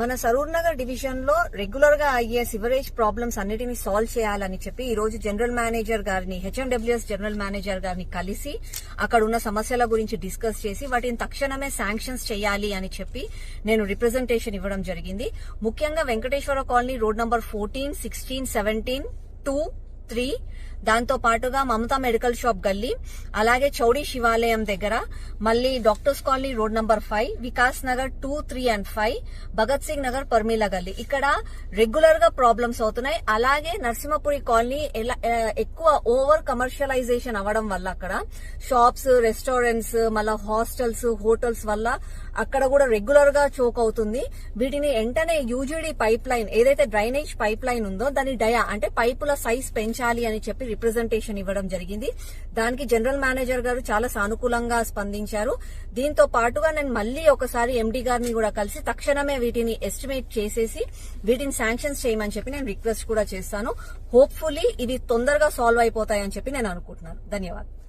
మన సరూర్ నగర్ డివిజన్లో రెగ్యులర్గా అయ్యే సివరేజ్ ప్రాబ్లమ్స్ అన్నిటిని సాల్వ్ చేయాలని చెప్పి ఈ రోజు జనరల్ మేనేజర్ గారిని హెచ్ఎండబ్ల్యూఎస్ జనరల్ మేనేజర్ గారిని కలిసి అక్కడ ఉన్న సమస్యల గురించి డిస్కస్ చేసి వాటిని తక్షణమే శాంక్షన్స్ చేయాలి అని చెప్పి నేను రిప్రజెంటేషన్ ఇవ్వడం జరిగింది. ముఖ్యంగా Venkateswara colony road number fourteen sixteen seventeen two three దాంతో పాటుగా మమతా మెడికల్ షాప్ గల్లీ అలాగే చౌడీ శివాలయం దగ్గర మళ్ళీ doctors colony road number five Vikas Nagar two three and five Bhagat Singh Nagar Parmila గల్లీ. ఇక్కడ రెగ్యులర్గా ప్రాబ్లమ్స్ అవుతున్నాయి. అలాగే నరసింహపురి కాలనీ ఎలా- ఎక్కువ ఓవర్ కమర్షియలైజేషన్ అవ్వడం వల్ల అక్కడ షాప్స్ రెస్టారెంట్స్ మళ్ళా హాస్టల్స్ హోటల్స్ వల్ల అక్కడ కూడా రెగ్యులర్గా చోక్ అవుతుంది. వీటిని వెంటనే యూజీడీ పైప్ లైన్ ఏదైతే డ్రైనేజ్ పైప్ లైన్ ఉందో దాని డయా అంటే పైపుల సైజ్ పెంచాలి అని చెప్పి రిప్రజెంటేషన్ ఇవ్వడం జరిగింది. దానికి జనరల్ మేనేజర్ గారు చాలా సానుకూలంగా స్పందించారు. దీంతో పాటుగా నేను మళ్ళీ ఒకసారి ఎండీ గారిని కూడా కలిసి తక్షణమే వీటిని ఎస్టిమేట్ చేసేసి వీటిని శాంక్షన్స్ చేయమని చెప్పి నేను రిక్వెస్ట్ కూడా చేస్తాను. హోప్ఫుల్లీ ఇది తొందరగా సాల్వ్ అయిపోతాయని చెప్పి నేను అనుకుంటున్నాను. ధన్యవాదాలు.